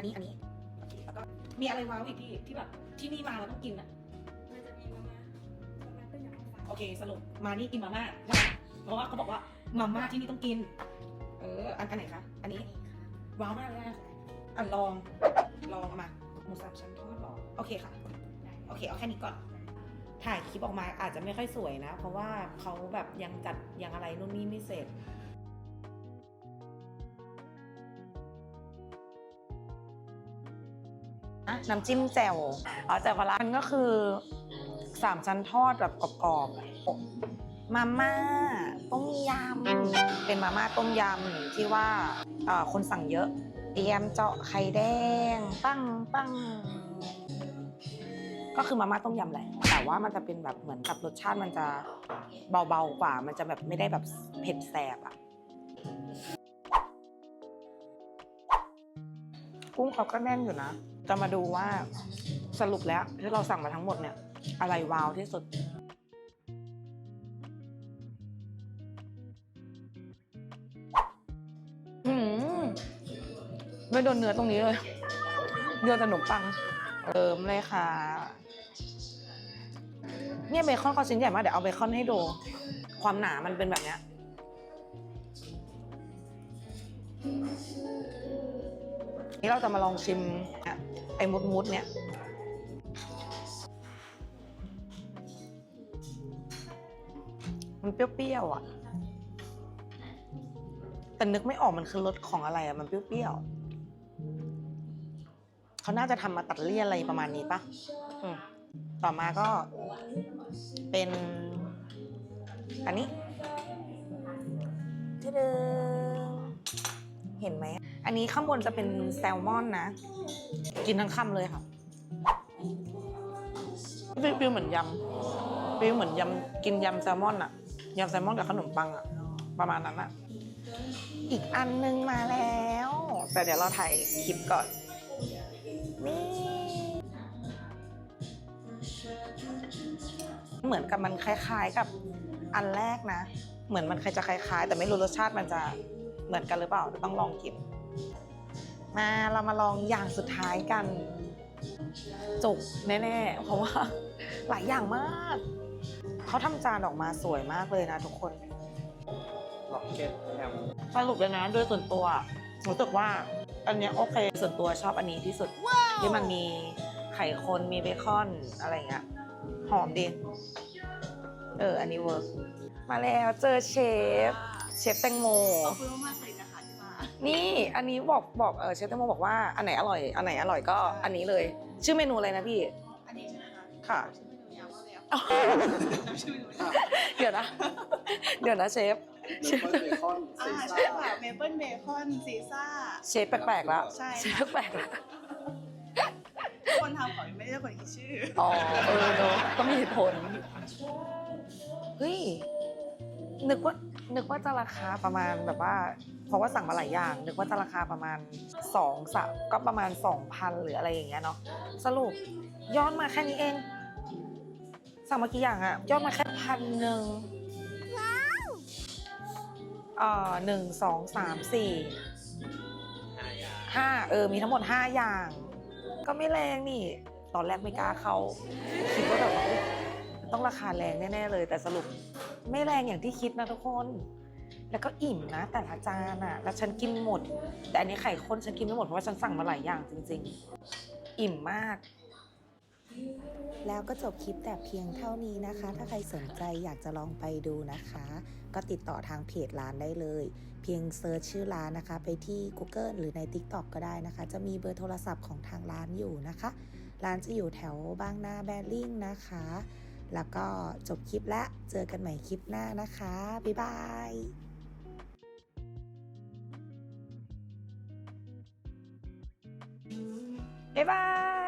อันนี้อันนี้โอเคแล้วก็มีอะไรว้าวอีกที่ที่แบบที่นี่มาแล้วต้องกินอะ มันจะมีมาม่ามาม่าต้มยำน้ำปลาโอเคสรุปมานี่กินมาม่าใช่ไหมเพราะว่าเขาบอกว่ามาม่าที่นี่ต้องกิน เอออันอันไหนคะอันนี้ว้าวมากเลยนะอะลองลองเอามาหมูสามชั้นทอดหรอโอเคค่ะโอเคเอาแค่นี้ก่อน ถ่ายคลิปออกมาอาจจะไม่ค่อยสวยนะ เพราะว่าเขาแบบยังจัดยังอะไรนู่นนี่ไม่เสร็จ น้ำจิ้มแจ่วอ๋อแจ่วปลาร้ามันก็คือสามชั้นทอดแบบกรอบๆ มาม่าต้มยำ เป็นมาม่าต้มยำที่ว่าคนสั่งเยอะเตรียมเจาะไข่แดง ตั้งตั้งก็คือมาม่าต้มยำแหละ แต่ว่ามันจะเป็นแบบเหมือนกับรสชาติมันจะเบาๆกว่า มันจะแบบไม่ได้แบบเผ็ดแสบอะกุ้งเขาก็แน่นอยู่นะ จะมาดูว่าสรุปแล้วที่เราสั่งมาทั้งหมดเนี่ย อะไรว้าวที่สุดอืมไม่โดนเนื้อตรงนี้เลยเนื้อแต่ขนมปังเติมเลยค่ะ เนี่ยเบคอนเขาชิ้นใหญ่มากเดี๋ยวเอาเบคอนให้ดู ความหนามันเป็นแบบเนี้ยนี่เราจะมาลองชิม ไอ้มุดมุดๆเนี่ย มันเปรี้ยวๆอะ แต่นึกไม่ออกมันคือรสของอะไรอะ มันเปรี้ยวๆเขาน่าจะทำมาตัดเลี่ยอะไรประมาณนี้ปะต่อมาก็เป็น อันนี้เดเห็นไหม อันนี้ข้างบนจะเป็นแซลมอนนะ กินทั้งคำเลยค่ะฟิลๆเหมือนยำฟิลเหมือนยำกินยำแซลมอนอะยำแซลมอนกับขนมปังอะประมาณนั้นอะอีกอันนึงมาแล้ว แต่เดี๋ยวเราถ่ายคลิปก่อนนี่เหมือนกับมันคล้าย ๆกับอันแรกนะ เหมือนมันใครจะคล้ายๆ แต่ไม่รู้รสชาติมันจะเหมือนกันหรือเปล่าเดี๋ยวต้องลองกิน มาเรามาลองอย่างสุดท้ายกันจุกแน่ๆ เพราะว่าหลายอย่างมาก เขาทำจานออกมาสวยมากเลยนะทุกคนล็อกเก็ตแฮมสรุปเลยนะโดยส่วนตัวรู้สึกว่าอันเนี้ยโอเค ส่วนตัวชอบอันนี้ที่สุด ที่มันมีไข่คนมีเบคอนอะไรเงี้ยหอมดี เออ อันนี้เวิร์กมาแล้วเจอเชฟ เชฟแตงโม นะคะที่มานี่อันนี้บอกบอกเออเชฟแตงโมบอกว่าอันไหนอร่อยอันไหนอร่อยก็อันนี้เลย ชื่อเมนูอะไรนะพี่ อันนี้ใช่ไหมคะค่ะ ชื่อเมนูยาวมากเลยอะอ้าวชื่อเมนูยาวเดี๋ยวนะ เดี๋ยวนะเชฟเบคอนเบคอนอ่าซีซ่าใช่ค่ะเมเปิลเบคอนซีซ่าเชฟแปลกๆแล้วใช่เชฟแปลกๆแล้วคนทำเขายังไม่ได้คนคิดชื่ออ๋อเออเนอะก็มีเหตุผลเฮ้ยนึกว่า นึกว่าจะราคาประมาณแบบว่า เพราะว่าสั่งมาหลายอย่าง นึกว่าจะราคาประมาณสองสามก็ประมาณสองพันหรืออะไรอย่างเงี้ยเนาะสรุปย้อนมาแค่นี้เอง สั่งมากี่อย่างอะยอดมาแค่พันหนึ่งเอ่อหนึ่งสองสามสี่ห้าเออมีทั้งหมดห้าอย่าง ก็ไม่แรงนี่ตอนแรกไม่กล้าเข้าคิดว่าแบบว่าต้องราคาแรงแน่ๆเลย แต่สรุป ไม่แรงอย่างที่คิดนะทุกคน แล้วก็อิ่มนะแต่ละจานอะแล้วฉันกินหมด แต่อันนี้ไข่ข้นฉันกินไม่หมดเพราะว่าฉันสั่งมาหลายอย่างจริง ๆ อิ่มมากแล้วก็จบคลิปแต่เพียงเท่านี้นะคะ ถ้าใครสนใจอยากจะลองไปดูนะคะ ก็ติดต่อทางเพจร้านได้เลย เพียงเซิร์ชชื่อร้านนะคะ ไปที่ Google หรือใน TikTok ก็ได้นะคะ จะมีเบอร์โทรศัพท์ของทางร้านอยู่นะคะ ร้านจะอยู่แถวบางนาแบริ่งนะคะ แล้วก็จบคลิปและเจอกันใหม่คลิปหน้านะคะ บ๊ายบายบ๊ายบาย